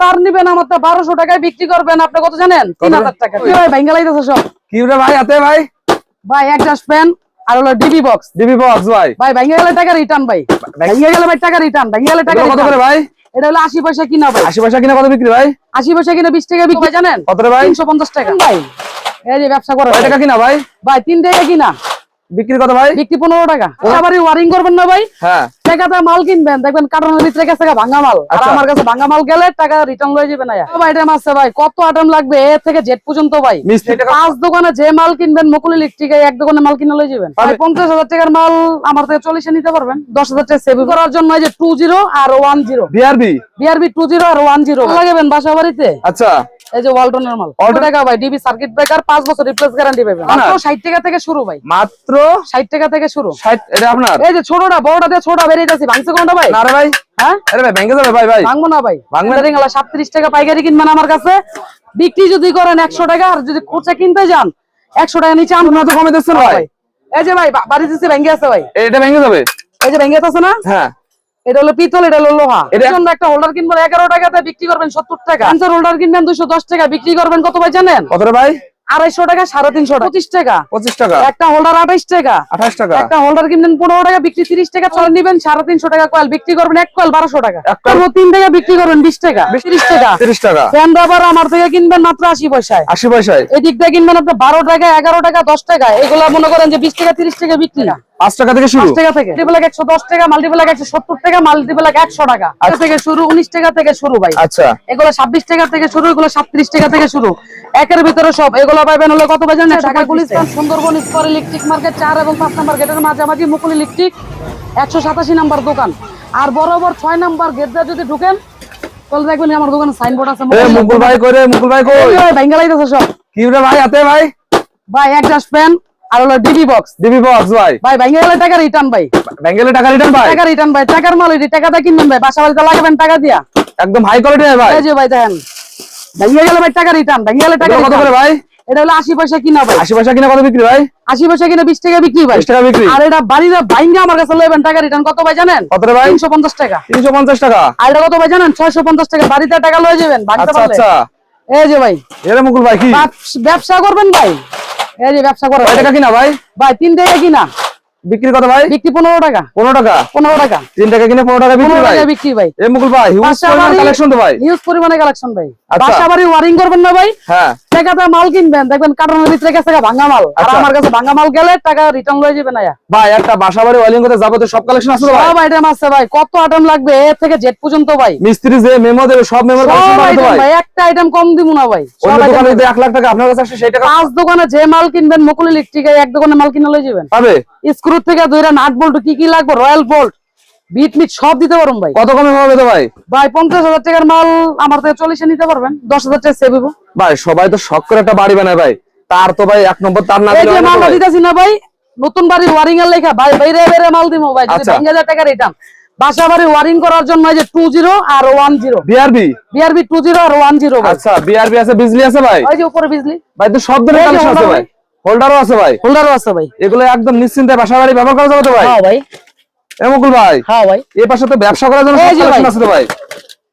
তার নিবেন আমার তো বারোশো টাকায় বিক্রি করবেন। আপনি কত জানেন? তিন হাজার টাকা। ভাই ভাঙ্গা লাইতেছে সব? কি ভাই হাতে ভাই? ভাই একটা স্প্যান আর হলো ডিবি বক্স ডিবি বক্স ভাই। ভাই ভাঙ্গা গেলে টাকা রিটার্ন ভাই। ভাঙ্গা গেলে ভাই টাকা রিটার্ন ভাঙ্গা গেলে টাকা কত করে ভাই? এটা হলো আশি পয়সা কিনা ভাই। আশি পয়সা কিনা কত বিক্রি ভাই? আশি পয়সা কিনা বিশ টাকা বিক্রি জানেন? কত রে ভাই? তিনশো পঞ্চাশ টাকা। ভাই। এই যে ব্যবসা করে কয় টাকা কিনা ভাই? ভাই তিন টাকা কিনা। বিক্রি কত ভাই? বিক্রি পনেরো টাকা। আবার ওয়ারিং করবেন না ভাই। হ্যাঁ। টাকাতে মাল কিনবেন। দেখবেন কার্টনের ভিতরে গেছে ভাঙা মাল। আর আচ্ছা। আমার কাছে ভাঙা মাল গেলে টাকা রিটার্ন লয়ে যাবে না আইটেম আছে ভাই কত আইটেম লাগবে? এ থেকে জেড পর্যন্ত ভাই। পাঁচ দোকানে যে মাল কিনবেন মুকুল ইলেকট্রিক এক দোকানে মাল কিনে লয়ে যাবেন। পঞ্চাশ হাজার টাকার মাল আমার থেকে চল্লিশে নিতে পারবেন। দশ হাজার টাকা সেভিং করার জন্য এই যে টু জিরো আর one zero BRB BRB two zero আর ওয়ান জিরো লাগাবেন বাসা বাড়িতে? আচ্ছা। এই যে ওয়ালটনের মাল। কত টাকা ভাই? ডিবি সার্কিট ব্রেকার পাঁচ বছর রিপ্লেস গ্যারান্টি পাবেন। না, না। মাত্র ষাট টাকা থেকে শুরু ভাই। মাত্র ষাট টাকা থেকে শুরু। ষাট এটা আপনার? এই যে ছোটটা বড়টা দিয়ে ছোটটা বেরিয়ে যাচ্ছে। ভাঙছে কোনটা ভাই? না রে ভাই। হ্যাঁ? আরে ভাই ব্যাংকে যাবে ভাই ভাই। ভাঙবো না ভাই। ভাঙবে না? ভাঙবে গেলা সাতত্রিশ টাকা পাইকারি কিনবেন আমার কাছে। বিক্রি যদি করেন একশো টাকা আর যদি খুচরা কিনতে যান একশো টাকা নিচে আমি তো কমে দিচ্ছেন ভাই। এই যে ভাই বাড়ি দিচ্ছে ভেঙে আছে ভাই। এটা ব্যাংকে যাবে। এই যে ভেঙে আছে না? হ্যাঁ। এটা হলো পিতল এটা হলো লোহা। একটা হোল্ডার কিনবেন এগারো টাকাতে বিক্রি করবেন সত্তর টাকা। ক্যান্সার হোল্ডার কিনবেন দুশো দশ টাকা বিক্রি করবেন কত ভাই জানেন? কত ভাই? আড়াইশো টাকা সাড়ে তিনশো টাকা। পঁচিশ টাকা। পঁচিশ টাকা। একটা হোল্ডার আঠাইশ টাকা। আঠাশ টাকা। একটা হোল্ডার কিনবেন পনেরো টাকা বিক্রি তিরিশ টাকা চলে নিবেন সাড়ে তিনশো টাকা কয়েল বিক্রি করবেন এক কয়েল বারোশো টাকা। তিন টাকা বিক্রি করবেন বিশ টাকা তিরিশ টাকা। তিরিশ টাকা। ফ্যান রাবার আমার থেকে কিনবেন মাত্র আশি পয়সায়। আশি পয়সায়। এই দিক দিয়ে কিনবেন আপনি বারো টাকা এগারো টাকা দশ টাকা এগুলা মনে করেন যে বিশ টাকা তিরিশ টাকা বিক্রি। না পাঁচ টাকা থেকে শুরু। টাকা থেকে। মাল্টিপ্লাক একশো দশ টাকা মাল্টিপ্লাক একশো সত্তর টাকা মাল্টিপ্লাক একশো টাকা। থেকে শুরু উনিশ টাকা থেকে শুরু ভাই। আচ্ছা। এগুলো ছাব্বিশ টাকা থেকে শুরু এগুলো সাতত্রিশ টাকা থেকে শুরু। একের ভিতরে সব। এগুলো পাইবেন হলো কত বাজার? Dhaka Gulistan Sundarban square electric market চার এবং পাঁচ নাম্বার গেটের মাঝামাঝি মুকুল ইলেকট্রিক একশো সাতাশি নাম্বার দোকান। আর বরাবর ছয় নাম্বার গেট যদি ঢুকেন তাহলে দেখবেন আমার দোকানে সাইনবোর্ড আছে এ মুকুল ভাই করে মুকুল ভাই কই? বেঙ্গালাইতেছে সব। কি ভাই হাতে ভাই? ভাই একটা স্প্যান আর হলো ডিবি বক্স ডিবি বক্স ভাই। ভাই টাকা রিটার্ন ভাই। টাকা রিটার্ন ভাই? টাকা রিটার্ন ভাই টাকার মাল এটি টাকাটা কিনবেন ভাই। বাসা বাড়িতে লাগাবেন টাকা দিয়া। একদম হাই কোয়ালিটি ভাই। এই যে ভাই দেখেন। ভেঙে গেলে ভাই টাকা রিটার্ন ভেঙে গেলে টাকা কত করে ভাই? এটা হলো আশি পয়সা কিনা ভাই। আশি পয়সা কিনা কত বিক্রি ভাই? আশি পয়সা কিনা বিশ টাকা বিক্রি ভাই। বিশ টাকা বিক্রি। আর এটা বাড়িতে বাইঙ্গা আমার কাছে লইবেন টাকা রিটার্ন কত ভাই জানেন? কত রে ভাই? তিনশো পঞ্চাশ টাকা। তিনশো পঞ্চাশ টাকা। আর এটা কত ভাই জানেন? ছয়শো পঞ্চাশ টাকা। বাড়িতে টাকা লয়ে যাবেন বাড়িতে আচ্ছা। আচ্ছা। এই যে ভাই। এরে মুকুল ভাই কি? ব্যবসা করবেন ভাই। এই যে ব্যবসা করেন কয় টাকা কিনা ভাই? ভাই তিন টাকা কিনা। বিক্রি কত ভাই? বিক্রি পনেরো টাকা। পনেরো টাকা? পনেরো টাকা। তিন টাকা কিনে পনেরো টাকা বিক্রি ভাই? টাকা বিক্রি ভাই। এ মুকুল ভাই হিউজ পরিমাণ কালেকশন তো ভাই। হিউজ পরিমাণে কালেকশন ভাই। আচ্ছা। বাসা বাড়ি ওয়ারিং করবেন না ভাই। হ্যাঁ। মাল কিনবেন। দেখবেন কার্টনের ভিতরে গেছে ভাঙা মাল। আর আচ্ছা। আমার কাছে ভাঙা মাল গেলে টাকা রিটার্ন লয়ে যাবে না ভাই একটা বাসা বাড়ি ওয়ালিং করতে যাবতীয় সব কালেকশন আছে ভাই? সব আইটেম আছে ভাই। কত আইটেম লাগবে? এ থেকে জেড পর্যন্ত ভাই। মিস্ত্রি যে মেমো দেবে সব কালেকশন ভাই। ভাই। একটা আইটেম কম দিব না ভাই। অন্য দোকানে লাখ টাকা আপনার কাছে আসে সেই টাকা পাঁচ দোকানে যে মাল কিনবেন মুকুল ইলেকট্রিক এক দোকানে মাল কিনে লয়ে যাবেন। পাবে? স্ক্রু থেকে দুইটা নাট বল্ট কি কি লাগবে? রয়্যাল বোল্ট বিট মিট সব দিতে পারবেন ভাই। কত কমে পাবে তো ভাই? ভাই পঞ্চাশ হাজার টাকার মাল আমার থেকে চল্লিশে নিতে পারবেন। দশ হাজার টাকা সেভ ভাই সবাই তো শখ করে একটা বাড়ি বানায় ভাই। তার তো ভাই এক নম্বর তার না মালটা দিতেছি না ভাই নতুন বাড়ির ওয়ারিং এর লেখা। ভাই বাইরে বাইরে মাল দিব ভাই আচ্ছা। তিন হাজার টাকা রিটার্ন বাসা বাড়ি ওয়ারিং করার জন্য যে টু জিরো আর one zero BRB BRB two zero আর ওয়ান জিরো আচ্ছা বিআরবি আছে বিজলি আছে ভাই? ওই যে উপরে বিজলি। ভাই তো সব ধরনের ভাই। হোল্ডারও আছে ভাই। হোল্ডারও আছে ভাই। এগুলো একদম নিশ্চিন্তে বাসা বাড়ি ব্যবহার করা যাবে তো ভাই? হ্যাঁ ভাই। এ মুকুল ভাই হ্যাঁ ভাই। এই পাশে তো ব্যবসা করার জন্য। আছে তো ভাই?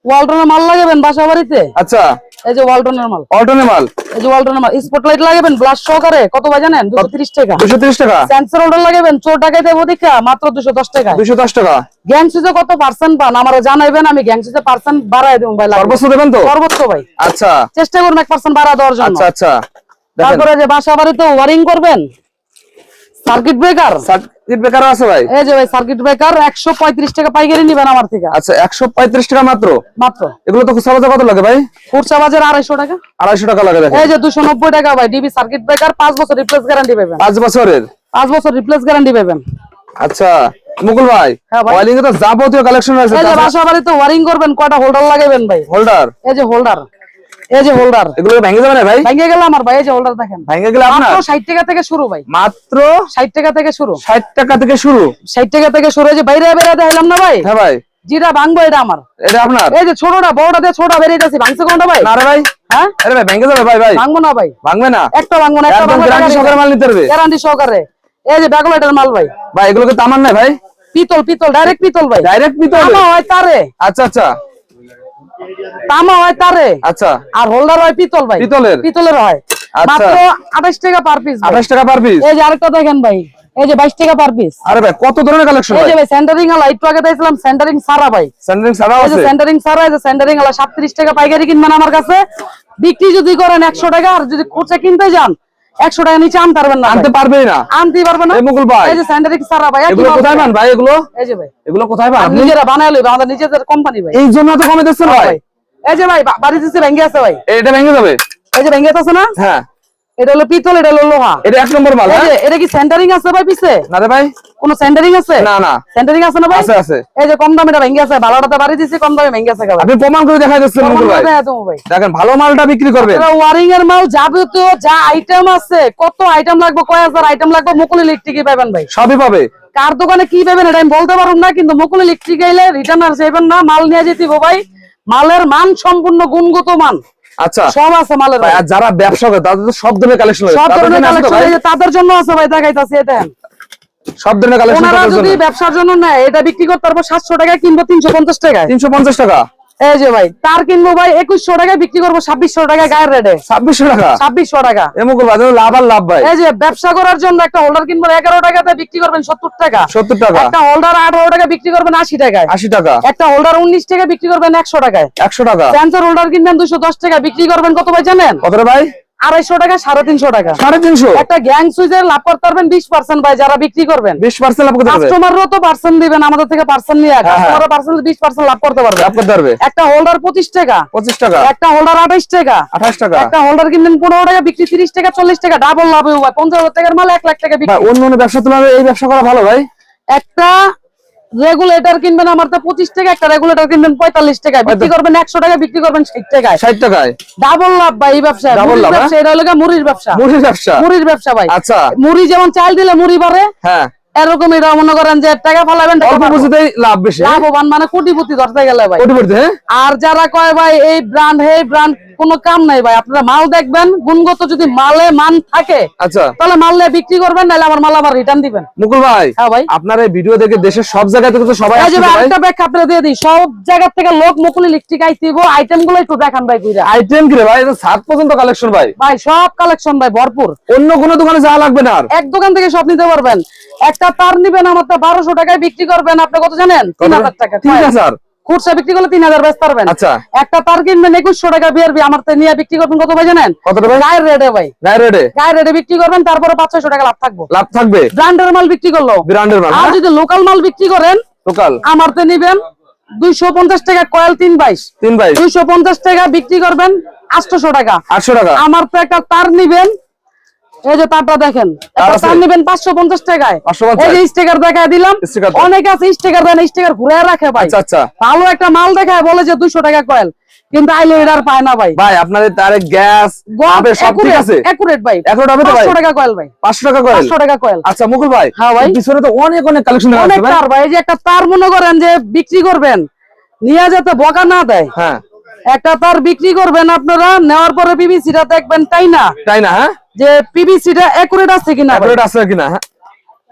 ওয়ালটনের মাল লাগাবেন বাসা বাড়িতে আচ্ছা। এই যে ওয়ালটনের মাল। অল্টনে মাল? এই যে ওয়ালটনের মাল। স্পটলাইট লাগাবেন ব্লাশ সহকারে? কত ভাই জানেন? দুশো তিরিশ টাকা। দুশো তিরিশ টাকা? সেন্সর হোল্ডার লাগাবেন? চোর টাকাইতে দেখা মাত্র দুশো দশ টাকা। দুশো দশ টাকা। গ্যাং সুইচে কত পার্সেন্ট পান? আমার জানাইবেন আমি গ্যাং সুইচে পার্সেন্ট বাড়াই দেবো ভাই। সর্বোচ্চ দেবেন তো? সর্বোচ্চ ভাই। আচ্ছা। চেষ্টা করুন এক পার্সেন্ট বাড়া দেওয়ার জন্য। আচ্ছা আচ্ছা। তারপরে যে বাসা বাড়িতে ওয়ারিং করবেন? Circuit breaker? সার্কিট ব্রেকারও আছে ভাই। এই যে ভাই সার্কিট ব্রেকার একশো পঁয়ত্রিশ টাকা পাইকারি নিবেন আমার থেকে। আচ্ছা একশো পঁয়ত্রিশ টাকা মাত্র? মাত্র। এগুলো তো খুচরা বাজার কত লাগে ভাই? খুচরা বাজার আড়াইশো টাকা। আড়াইশো টাকা লাগে দেখেন। এই যে দুশো নব্বই টাকা ভাই ডিবি সার্কিট ব্রেকার পাঁচ বছর রিপ্লেস গ্যারান্টি পাবেন। পাঁচ বছরের? পাঁচ বছর রিপ্লেস গ্যারান্টি পাবেন। আচ্ছা মুকুল ভাই হ্যাঁ ভাই। এ তো যাবতীয় কালেকশন রয়েছে এই যে বাসা বাড়িতে ওয়ারিং করবেন কয়টা হোল্ডার লাগাবেন ভাই? হোল্ডার এই যে হোল্ডার এই যে হোল্ডার এগুলো ভেঙে যাবে না ভাই? ভেঙে গেল আমার ভাই এই যে হোল্ডার দেখেন। ভেঙে গেলে আপনার? মাত্র ষাট টাকা থেকে শুরু ভাই। মাত্র ষাট টাকা থেকে শুরু। টাকা থেকে শুরু? ষাট টাকা থেকে শুরু এই যে বাইরে বেড়ে দেখাইলাম না ভাই? হ্যাঁ ভাই। যেটা ভাঙবো এটা আমার। এটা আপনার? এই যে ছোটটা বড়টা দিয়ে ছোটটা বেরিয়ে যাচ্ছে ভাঙছে কোনটা ভাই? না রে ভাই। হ্যাঁ? আরে ভাই ভেঙে যাবে ভাই ভাই। ভাঙবো না ভাই। ভাঙবে না? একটা ভাঙবো না একটা ভাঙবো গ্যারান্টি সহকারে মাল নিতে গ্যারান্টি সহকারে। এই যে ব্যাকলাইটের মাল ভাই। ভাই এগুলো তামান ভাই? পিতল পিতল ডাইরেক্ট পিতল ভাই। ডাইরেক্ট নিতে হবে আমা হয় তারে। আচ্ছা আচ্ছা। তামা হয় তারে। আচ্ছা। আর হোল্ডার হয় পিতল ভাই। পিতলের? পিতলের হয়। আচ্ছা। মাত্র আঠাশ টাকা পার পিস আঠাশ টাকা পার পিস এই যে আরেকটা দেখেন ভাই। এই যে বাইশ টাকা পার পিস আরে ভাই কত ধরনের কালেকশন এই যে ভাই? সেন্টারিং আলা একটু আগে দেখছিলাম সেন্টারিং সারা ভাই। এই যে আছে? সেন্টারিং সারা এই যে সেন্টারিং আলা সাতত্রিশ টাকা পাইকারি কিনবেন আমার কাছে। বিক্রি যদি করেন একশো টাকা আর যদি খুচরা কিনতে যান একশো টাকা নিচে আনতে পারবেন না আনতে পারবে না? আনতে পারবে না? মুকুল ভাই। এই যে স্যান্ডারিক সারা ভাই এগুলো কোথায় ভাই। পান ভাই এগুলো? এই যে ভাই। এগুলো কোথায় পান নিজেরা বানায় লইবে আমাদের নিজেদের কোম্পানি ভাই। এই জন্য তো কমে দিচ্ছেন ভাই। ভাই। এই যে ভাই বাড়ি দিচ্ছে ভেঙে আছে ভাই। এটা ভেঙে যাবে? এই যে ভেঙে আছে না? হ্যাঁ। এটা হলো পিতল এটা হলো লোহা। এটা এক নম্বর মাল হ্যাঁ? এটা কি সেন্টারিং আছে ভাই পিছে? না রে ভাই। কোন সেন্টারিং আছে? না না। সেন্টারিং আছে না ভাই? আছে আছে। এই যে কম দামে এটা ভেঙ্গে আছে। ভালোটাতে বাড়ি দিচ্ছে কম দামে ভেঙ্গে আছে আপনি প্রমাণ করে দেখাই দিচ্ছেন মুকুল ভাই। ভাই। দেখেন ভালো মালটা বিক্রি করবেন। ওয়ারিং এর মাল যাবতীয় যা আইটেম আছে কত আইটেম লাগবে কয় হাজার আইটেম লাগবে মুকুল ইলেকট্রিকই পাবেন ভাই। সবই পাবে। কার দোকানে কি পাবেন এটা আমি বলতে পারব না কিন্তু মুকুল ইলেকট্রিক এলে রিটার্ন আর চাইবেন না মাল নিয়ে যেতে ভাই। মালের মান সম্পূর্ণ গুণগত মান। আচ্ছা। সব আছে মালের ভাই। আর যারা ব্যবসা করে তাদের তো সব ধরনের কালেকশন সব ধরনের কালেকশন তাদের জন্য আছে ভাই দেখাইতাছি এটা সব ধরনের কালেকশন ওনারা যদি ব্যবসার জন্য নেয় এটা বিক্রি করতে পারব সাতশো টাকা কিনবো তিনশো পঞ্চাশ টাকা তিনশো পঞ্চাশ টাকা? এই যে ভাই। তার কিনবো ভাই? একুশশো টাকায় বিক্রি করব ছাব্বিশশো টাকায় গায়ের রেটে ছাব্বিশশো টাকা? ছাব্বিশশো টাকা। লাভ আর লাভ ভাই। এই যে ব্যবসা করার জন্য একটা হোল্ডার কিনবেন এগারো টাকাতে বিক্রি করবেন সত্তর টাকা। সত্তর টাকা। একটা হোল্ডার আঠারো টাকা বিক্রি করবেন আশি টাকায়। আশি টাকা। একটা হোল্ডার উনিশ টাকা বিক্রি করবেন একশো টাকায়। একশো টাকা। সেন্সর হোল্ডার কিনবেন দুশো দশ টাকা বিক্রি করবেন কত ভাই জানেন? কত ভাই? আড়াইশো টাকা সাড়ে তিনশো টাকা। সাড়ে তিনশো? একটা গ্যাং সুইচের লাভ করতে পারবেন বিশ পার্সেন্ট ভাই যারা বিক্রি করবেন। বিশ পার্সেন্ট লাভ করতে কাস্টমারও তো পার্সেন্ট দিবেন আমাদের থেকে পার্সেন্ট নিয়ে হ্যাঁ। কাস্টমারও পার্সেন্ট বিশ পার্সেন্ট লাভ করতে পারবে। লাভ করতে পারবে। একটা হোল্ডার পঁচিশ টাকা। পঁচিশ টাকা। একটা হোল্ডার আঠাইশ টাকা। আঠাশ টাকা। একটা হোল্ডার কিনবেন পনেরো টাকা বিক্রি তিরিশ টাকা চল্লিশ টাকা ডাবল লাভ হবে পঞ্চাশ হাজার টাকার মাল এক লাখ টাকা বিক্রি। অন্য অন্য ব্যবসা তুলনায় এই ব্যবসা করা ভালো ভাই? একটা রেগুলেটর কিনবেন আমার তো পঁচিশ টাকা একটা রেগুলেটর কিনবেন পঁয়তাল্লিশ টাকা বিক্রি করবেন একশো টাকা বিক্রি করবেন ষাট টাকায়। ষাট টাকায়? ডাবল লাভ ভাই এই ব্যবসা। মুড়ির লাভ, হ্যাঁ? ব্যবসা এটা হলো মুড়ির ব্যবসা। মুড়ির ব্যবসা? মুড়ির ব্যবসা ভাই। আচ্ছা। মুড়ি যেমন চাল দিলে মুড়ি বাড়ে হ্যাঁ। এরকম এটা মনে করেন যে টাকা ফেলাবেন লাভ বেশি হ্যাঁ? লাভবান মানে কোটিপতি ধরতে গেলে ভাই। কোটিপতি হ্যাঁ? আর যারা কয় ভাই এই ব্র্যান্ড এই ব্র্যান্ড কোনো কাম নাই ভাই আপনারা মাল দেখবেন গুণগত যদি মালে মান থাকে আচ্ছা। তাহলে মাল নিয়ে বিক্রি করবেন নাহলে আমার মাল আবার রিটার্ন দিবেন। মুকুল ভাই হ্যাঁ ভাই। আপনার এই ভিডিও দেখে দেশের সব জায়গা থেকে তো সবাই যে আসছে ভাই আরেকটা ব্যাখ্যা আপনারা দিয়ে দিই। সব জায়গা থেকে লোক মুকুলি লিপস্টিক আইতিব আইটেমগুলো একটু দেখান ভাই কইরা। আইটেম কি রে ভাই এটা সাত পর্যন্ত কালেকশন ভাই। ভাই সব কালেকশন ভাই ভরপুর। অন্য কোনো দোকানে যাওয়া লাগবে না আর। এক দোকান থেকে সব নিতে পারবেন। একটা তার নিবেন আমার তো বারোশো টাকায় বিক্রি করবেন আপনি কত জানেন? তিন হাজার টাকা। তিন হাজার? খুচরা বিক্রি করলে তিন হাজার বেচতে পারবেন। আচ্ছা। একটা তার কিনবেন একুশশো টাকা বিআরবি আমার তো নিয়ে বিক্রি করবেন কত ভাই জানেন? কত রে ভাই গায়ের রেটে ভাই। গায়ে রেডে গায়ের রেটে বিক্রি করবেন তারপরে পাঁচ ছয়শো টাকা লাভ থাকব। লাভ থাকবে? ব্র্যান্ডের মাল বিক্রি করল। ব্র্যান্ডের মাল আর যদি লোকাল মাল বিক্রি করেন লোকাল আমার তো নিবেন দুইশো পঞ্চাশ টাকা কয়েল তিন বাইশ। তিন বাইশ? দুইশো পঞ্চাশ টাকা বিক্রি করবেন আটশোশো টাকা। আটশো টাকা? আমার তো একটা তার নিবেন এই যে তারটা দেখেন তার নিবেন পাঁচশো পঞ্চাশ টাকায়। 550 এই যে স্টিকার দেখায় দিলাম অনেক আছে স্টিকার দেন স্টিকার ঘুরে রাখে ভাই। আচ্ছা আচ্ছা। ভালো একটা মাল দেখায় বলে যে দুইশো টাকা কয়েল। কিন্তু আইলো এটা আর পায় না ভাই। ভাই আপনাদের তারে গ্যাস হবে সব ঠিক আছে। একুরেট ভাই। Accurate হবে তো ভাই? পাঁচশো টাকা কয়েল ভাই। পাঁচশো টাকা কয়েল? পাঁচশো টাকা কয়েল। আচ্ছা মুকুল ভাই হ্যাঁ ভাই। পিছনে তো অনেক অনেক কালেকশন আছে ভাই। তার ভাই এই যে একটা তার মনে করেন যে বিক্রি করবেন নিয়ে যাতে বকা না দেয়। হ্যাঁ। একটা তার বিক্রি করবেন আপনারা নেওয়ার পরে পিবিসিটা দেখবেন তাই না? তাই না হ্যাঁ? যে পিবিসিটা একুরেট আছে কিনা। অ্যাকুরেট আছে কিনা হ্যাঁ?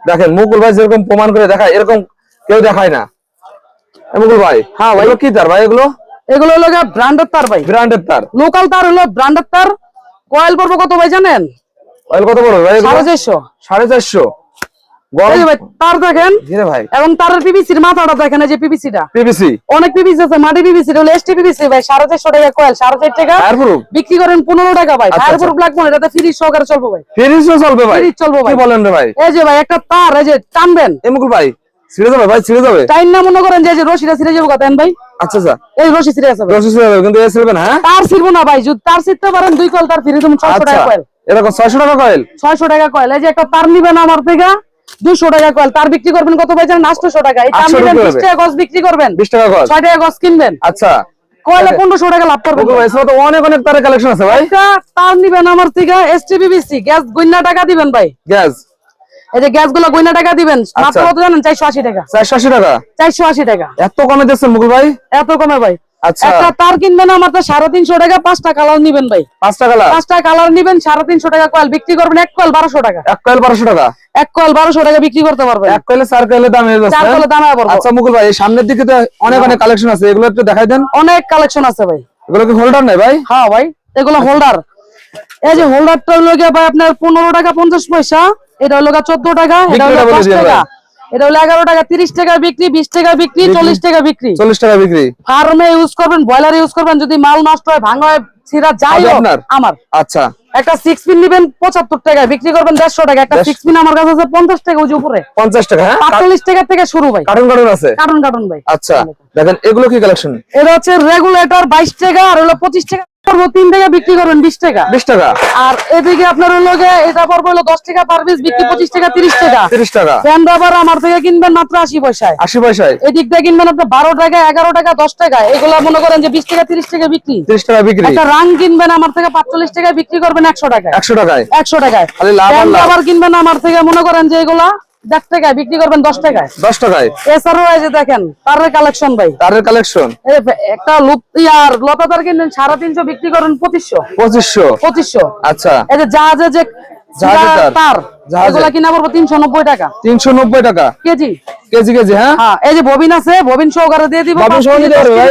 দেখেন মুকুল ভাই যেরকম প্রমাণ করে দেখায় এরকম কেউ দেখায় না। মুকুল ভাই হ্যাঁ ভাই। কি তার ভাই এগুলো? এগুলো হলো ব্র্যান্ডের তার ভাই। ব্র্যান্ডের তার। লোকাল তার হলো ব্র্যান্ডের তার। কয়েল পড়ব কত ভাই জানেন? অয়েল কত বড় ভাই? সাড়ে চারশো। সাড়ে চারশো। তার দেখেন ধীরে ভাই। এবং তারের পিবিসির মাথাটা দেখেন এই যে পিবিসিটা পিভিসি অনেক পিবিসি আছে মাটি পিবিসি হলো এসটি পিবিসি ভাই সাড়ে চারশো টাকা কয়েল সাড়ে চার টাকা। বিক্রি করেন পনেরো টাকা ভাই আচ্ছা, ফায়ার আচ্ছা। প্রুফ লাগবে না এটাতে ফ্রি সহকারে চলবো ভাই। ফিরিসও চলবে ভাই। Fridge চলবে ভাই। বলেন রে ভাই? এই যে ভাই একটা তার এই যে টানবেন। এ ভাই ছিঁড়ে যাবে ভাই ছিঁড়ে যাবে। টাইম না মনে করেন যে এই যে রশিটা ছিঁড়ে যাব কথা ভাই? আচ্ছা আচ্ছা। এই রশি ছিঁড়ে আছে ভাই। দশ যাবে কিন্তু এ ছিঁড়বে না হ্যাঁ? তার ছিড়বো না ভাই যদি তার ছিঁড়তে পারেন দুই কয়েল তার ফিরে তুমি ছয়শো আচ্ছা। টাকা কয়েল এরকম ছয়শো টাকা কয়েল ছয়শো টাকা কয়েল এই যে একটা তার নিবেন আমার থেকে। দুশো টাকা কয়েল তার বিক্রি করবেন কত ভাই জানেন? আটশো টাকা। এই তার 800 নিবেন টাকা বিশ টাকা গজ বিক্রি করবেন। বিশ টাকা কয়েল ছয় টাকা গজ কিনবেন। আচ্ছা। কয়েলে পনেরোশো টাকা লাভ করবেন। মুকুল ভাই এছাড়া তো অনেক অনেক তারের কালেকশন আছে ভাই। তার নিবেন আমার থেকে এসটিবিবিসি গ্যাস গইনা টাকা দিবেন ভাই। গ্যাস। এই যে গ্যাসগুলো গইনা টাকা দিবেন মাত্র আচ্ছা। কত জানেন? চারশো আশি টাকা। চারশো আশি টাকা? চারশো আশি টাকা। এত কমে দিচ্ছেন মুকুল ভাই? এত কমে ভাই। আচ্ছা একটা তার কিনবেন আমার তো সাড়ে তিনশো টাকা পাঁচটা কালার নিবেন ভাই। পাঁচটা কালার? পাঁচটা কালার নিবেন সাড়ে তিনশো টাকা কয়েল। বিক্রি করবেন এক কয়েল বারোশো টাকা। এক কয়েল বারোশো টাকা? এক কয়েল বারোশো টাকা বিক্রি করতে পারবেন। এক কয়েলে চার কয়েলের দাম হয়ে চার কয়েলের দামে আচ্ছা মুকুল ভাই এই সামনের দিকে তো অনেক অনেক কালেকশন আছে। এগুলো একটু দেখাই দেন। অনেক কালেকশন আছে ভাই। এগুলো কি হোল্ডার নাই ভাই? হ্যাঁ ভাই এগুলো হোল্ডার এই যে হোল্ডারটা হলো গিয়ে ভাই আপনার পনেরো টাকা পঞ্চাশ পয়সা এটা হলো চোদ্দ টাকা এটা হলো টাকা। এটা হলো এগারো টাকা তিরিশ টাকা বিক্রি বিশ টাকা বিক্রি চল্লিশ টাকা বিক্রি। চল্লিশ টাকা বিক্রি। ফার্মে ইউজ করবেন ব্রয়লার ইউজ করবেন যদি মাল নষ্ট হয় ভাঙা হয় যাই? আমার। আচ্ছা। একটা সিক্স পিন নিবেন পঁচাত্তর বিক্রি করবেন দেড়শো টাকা। একটা সিক্স পিন আমার কাছে আছে পঞ্চাশ টাকা ওই উপরে। পঞ্চাশ টাকা হ্যাঁ? পাঁচচল্লিশ টাকা থেকে শুরু ভাই। কার্টুন কার্টুন আছে? কার্টুন কার্টুন ভাই। আচ্ছা। দেখেন এগুলো কি কালেকশন এটা হচ্ছে রেগুলেটর বাইশ টাকা আর হলো পঁচিশ টাকা। পড়ব তিন টাকা বিক্রি করবেন বিশ টাকা। বিশ টাকা। আর এদিকে আপনার হলো এটা পড়ব হলো দশ টাকা পার পিস বিক্রি পঁচিশ টাকা তিরিশ টাকা। তিরিশ টাকা। ফ্যান রাবার আমার থেকে কিনবেন মাত্র আশি পয়সায়। আশি পয়সায়। এদিক কিনবেন আপনি বারো টাকা এগারো টাকা দশ টাকা। এগুলা মনে করেন যে বিশ টাকা তিরিশ টাকা বিক্রি। তিরিশ টাকা বিক্রি। একটা রাং কিনবেন আমার থেকে পাঁচচল্লিশ টাকায় বিক্রি করবেন একশো টাকায়। একশো টাকায়। একশো টাকায়। ফ্যান রাবার কিনবেন আমার থেকে মনে করেন যে এগুলা দেড় টাকায় বিক্রি করবেন দশ টাকায়। দশ টাকায়? এছাড়াও এই যে দেখেন তারের কালেকশন ভাই। তারের কালেকশন? একটা ইয়ার লতা তার কিনবেন সাড়ে তিনশো বিক্রি করেন পঁচিশশো। পঁচিশশো? পঁচিশশো। আচ্ছা। এই যে জাহাজে যে তার। তার এগুলা কিনা পড়ব তিনশো নব্বই টাকা। তিনশো নব্বই টাকা? কেজি। কেজি কেজি হ্যাঁ? হ্যাঁ এই যে ববিন আছে ববিন সহকারে দিয়ে দিব?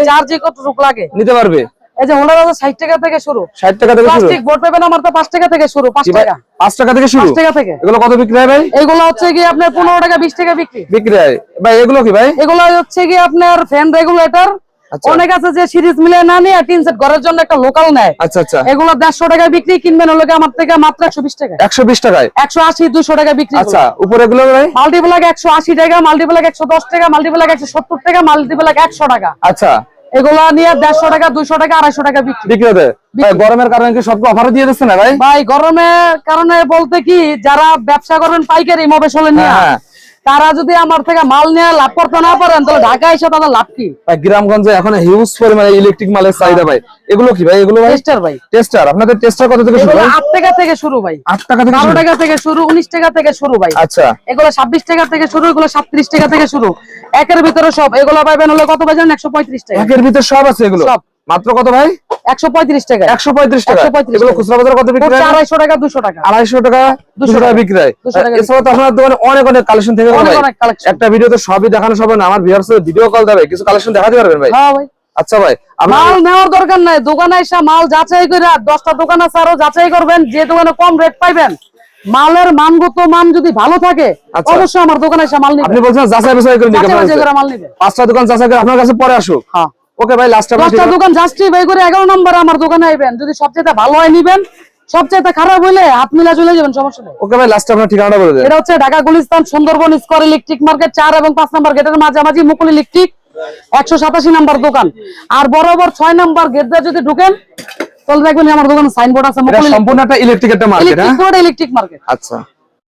চার্জ কতটুকু লাগে। নিতে পারবে? এই যে হোল্ডার আছে ষাট টাকা থেকে শুরু। ষাট টাকা থেকে শুরু? প্লাস্টিক বোর্ড পাবেন আমার তো পাঁচ টাকা থেকে শুরু পাঁচ কি ভাই? টাকা। পাঁচ টাকা থেকে শুরু? পাঁচ টাকা থেকে। এগুলো কত বিক্রি হয় ভাই? এগুলো হচ্ছে কি আপনার পনেরো টাকা বিশ টাকা বিক্রি। বিক্রি হয়। ভাই এগুলো কি ভাই? এগুলো হচ্ছে কি আপনার ফ্যান রেগুলেটর আচ্ছা। অনেক আছে যে সিরিজ মিলে না নিয়ে টিন সেট ঘরের জন্য একটা লোকাল নেয়। আচ্ছা আচ্ছা। এগুলো দেড়শো টাকা বিক্রি কিনবেন গিয়ে আমার থেকে মাত্র একশো বিশ টাকা একশো বিশ টাকায়? একশো আশি দুশো টাকা বিক্রি আচ্ছা উপরে ভাই? মাল্টিপ্লাক একশো আশি টাকা মাল্টিপ্লাক একশো দশ টাকা মাল্টিপ্লাক একশো সত্তর টাকা মাল্টিপ্লাক একশো টাকা। আচ্ছা। এগুলা নিয়ে দেড়শো টাকা দুইশো টাকা আড়াইশো টাকা বিক্রি। ভাই গরমের কারণে কি সবকে অফার দিয়ে দিচ্ছে না ভাই? ভাই গরমের কারণে বলতে কি যারা ব্যবসা করেন পাইকারি মোবেশলে নিয়ে হ্যাঁ, হ্যাঁ। তারা যদি আমার থেকে মাল নিয়ে লাভ করতে না পারেন তাহলে ঢাকা এসে তাদের লাভ কি? ভাই গ্রামগঞ্জে এখন হিউজ পরিমাণে ইলেকট্রিক মালের চাহিদা ভাই। এগুলো কি ভাই? এগুলো ভাই? টেস্টার ভাই। টেস্টার আপনাদের টেস্টার কত থেকে শুরু আট টাকা থেকে শুরু ভাই। আট টাকা থেকে বারো শুরু? টাকা থেকে শুরু উনিশ টাকা থেকে শুরু ভাই। আচ্ছা। এগুলো ছাব্বিশ টাকা থেকে শুরু এগুলো সাতত্রিশ টাকা থেকে শুরু। একের ভিতরে সব। এগুলো পাবেন হলো কত পাইছেন একশো পঁয়ত্রিশ টাকা। একের ভিতরে সব আছে এগুলো? সব। মাত্র কত ভাই? একশো পঁয়ত্রিশ টাকা একশো পঁয়ত্রিশ টাকা এগুলো খুচরা বাজারে কত বিক্রি আড়াইশো টাকা দুশো টাকা। আড়াইশো টাকা দুশো টাকা বিক্রি হয়। 200 তো আপনার দোকানে অনেক অনেক কালেকশন থেকে অনেক ভাই। অনেক কালেকশন একটা ভিডিওতে সবই দেখানো সব না। আমার ভিউয়ার্স ভিডিও কল দেবে। কিছু কালেকশন দেখাতে পারবেন ভাই? হ্যাঁ ভাই। আচ্ছা ভাই মাল নেওয়ার দরকার নাই। দোকানে এসে মাল যাচাই করে দশটা দোকান আছে আরও যাচাই করবেন। যে দোকানে কম রেট পাইবেন মালের মানগত মান যদি ভালো থাকে আচ্ছা। অবশ্যই আমার দোকানে এসে মাল আপনি নিবেন বলছেন যাচাই বাছাই করে নিবেন পাঁচটা দোকান যাচাই করে আপনার কাছে পরে আসুক। হ্যাঁ। ওকে ভাই লাস্ট দশটা দোকান জাস্টিফাই করে এগারো নম্বর আমার দোকানে আইবেন। যদি সবচেয়ে ভালো হয় নিবেন সবচেয়ে খারাপ হইলে হাত মিলা চলে যাবেন সমস্যা নেই। ওকে ভাই লাস্ট আপনার ঠিকানাটা বলে দেন এটা হচ্ছে Dhaka Gulistan Sundarban square electric market চার এবং পাঁচ নম্বর গেটের মাঝামাঝি মুকুল ইলেকট্রিক একশো সাতাশি নাম্বার দোকান। আর বরাবর ছয় নাম্বার গেট দিয়ে যদি ঢুকেন তাহলে দেখবেন আমার দোকানে সাইনবোর্ড আছে সম্পূর্ণ একটা ইলেকট্রিক একটা মার্কেট ইলেকট্রিক মার্কেট আচ্ছা।